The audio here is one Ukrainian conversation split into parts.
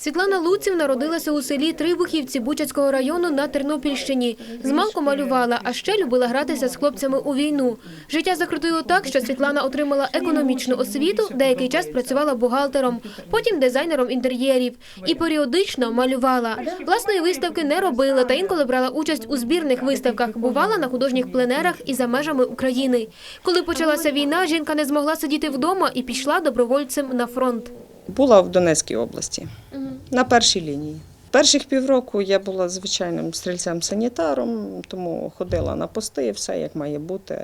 Світлана Луців народилася у селі Трибухівці Бучацького району на Тернопільщині. Змалку малювала, а ще любила гратися з хлопцями у війну. Життя закрутило так, що Світлана отримала економічну освіту, деякий час працювала бухгалтером, потім дизайнером інтер'єрів і періодично малювала. Власної виставки не робила та інколи брала участь у збірних виставках, бувала на художніх пленерах і за межами України. Коли почалася війна, жінка не змогла сидіти вдома і пішла добровольцем на фронт. Була в Донецькій області на першій лінії. Перших півроку я була звичайним стрільцем-санітаром, тому ходила на пости, все як має бути.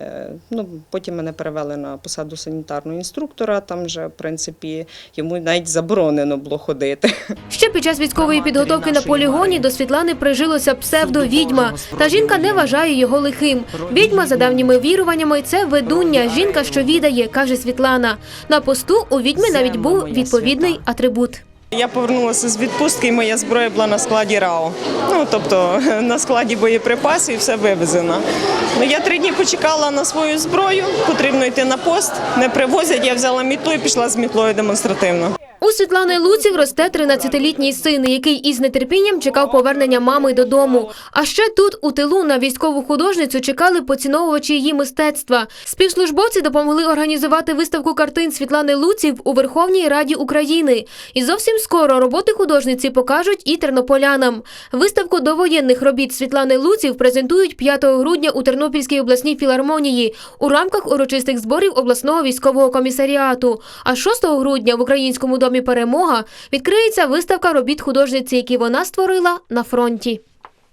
Ну, потім мене перевели на посаду санітарного інструктора. Там вже, в принципі, йому навіть заборонено було ходити. Ще під час військової підготовки на полігоні до Світлани прижилося псевдо-відьма. Та жінка не вважає його лихим. Відьма, за давніми віруваннями, це ведуння, жінка, що відає, каже Світлана. На посту у відьми навіть був відповідний атрибут. Я повернулася з відпустки, і моя зброя була на складі РАО. Ну, тобто на складі боєприпасів і все вивезено. Ну, я три дні почекала на свою зброю, потрібно йти на пост, не привозять, я взяла мітлу і пішла з мітлою демонстративно. У Світлани Луців росте 13-літній син, який із нетерпінням чекав повернення мами додому. А ще тут, у тилу, на військову художницю чекали поціновувачі її мистецтва. Співслужбовці допомогли організувати виставку картин Світлани Луців у Верховній Раді України. І зовсім скоро роботи художниці покажуть і тернополянам. Виставку довоєнних робіт Світлани Луців презентують 5 грудня у Тернопільській обласній філармонії у рамках урочистих зборів обласного військового комісаріату. А 6 грудня в Українському домі Перемога відкриється виставка робіт художниці, які вона створила на фронті.